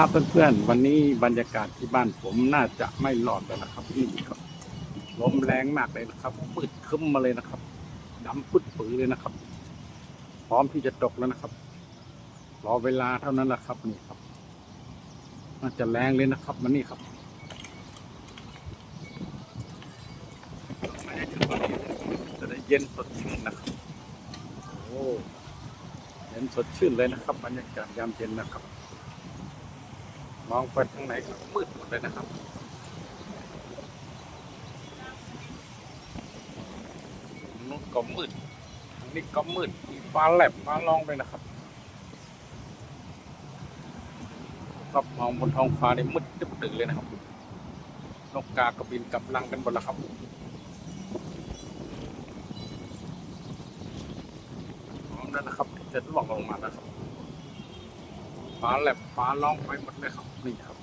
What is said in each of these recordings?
ครับเพื่อนๆ วันนี้บรรยากาศที่บ้านผมน่าจะไม่รอดแล้วนะครับนี่ครับลมแรงมากเลยนะครับปืดคึ้มมาเลยนะครับดำปุดปือเลยนะครับ พร้อมที่จะตกแล้วนะครับ รอเวลาเท่านั้นแหละครับนี่ครับ น่าจะแรงเลยนะครับมันนี่ครับไม่ได้ถึงวันนี้จะได้เย็นสดชื่นนะครับโอ้เย็นสดชื่นเลยนะครับ บรรยากาศยามเย็นนะครับ มองไปทางไหนก็มืดหมดเลยนะครับนู้นก็มืดทางนี้ก็มืดมีฟ้าแลบฟ้าร้องเลยนะครับครับมองบนท้องฟ้านี่มืดตึ๊บตึงเลยนะครับนกกากระบินกำลังกันหมดแล้วครับพร้อมแล้วนะครับจะล่วงลงมาแล้วครับ ฟ้าแลบฟ้าร้องไปหมดเลยครับนี่ครับ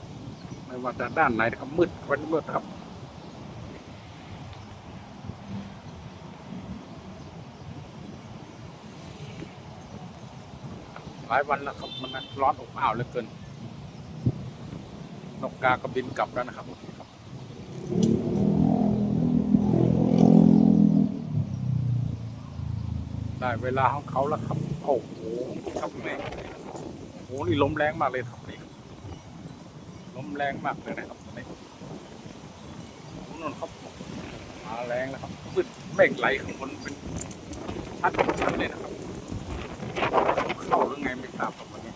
ไม่ว่าจะด้านไหนนะครับมืดวันมืดครับหลายวันแล้วครับมันร้อนอบอ้าวเหลือเกินนกกาก็บินกลับแล้วนะครับครับได้เวลาของเขาแล้วครับโอ้โหครับแม่ อ้นี่ลมแรงมากเลยครับนี่ครับลมแรงมากเลยนะครับตอนนี้นนครับมาแรงแล้วครับมืดเมฆไหลข้างบนเป็นชัดชัดเลยนะครับ เข้าหรือไงไม่ทราบครับวันนี้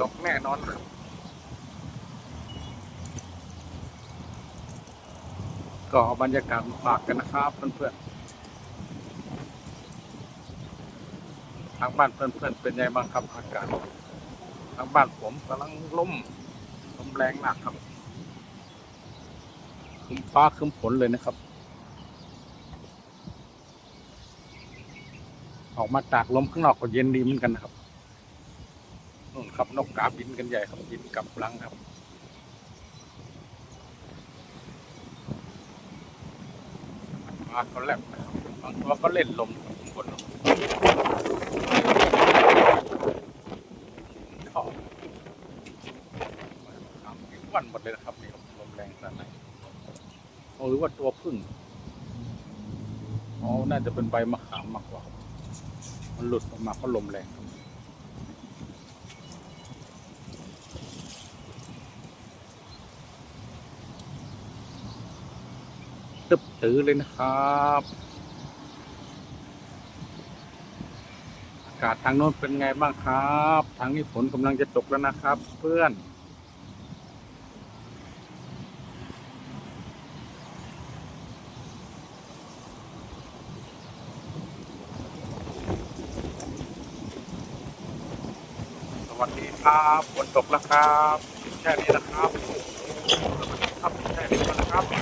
ตกแน่นอนครับก็เอบรรยากาศมาฝากกันนะครับเพื่อนๆางบ้านเพื่อนๆเป็นไงบ้างครับอากาศทางบ้านผมกำลังล่มลมแรงมากครับครึ้มฟ้าคึ้มฝนเลยนะครับ ออกมาตากลมข้างนอกก็เย็นดีเหมือนกันนะครับนู่นครับนกกาบินกันใหญ่ครับบินกลับลังครับมาก็แลบนะครับบางตัวก็เล่นลมข้างบนเข้า วันหมดเลยนะครับนี่ลมแรงขนาดไหนอ้หรือว่าตัวพึ่งอ๋อน่าจะเป็นใบมะขามมากกว่า มันหลุดออกมาเพราะลมแรงตึบตื้อเลยนะครับอากาศทางโน้นเป็นไงบ้างครับ ทางนี้ฝนกำลังจะตกแล้วนะครับ เพื่อน วัสดีครับฝนตกแล้วครับแค่นี้นะครับสวัสดีครับแค่นี้นะครับสวัสดีครับ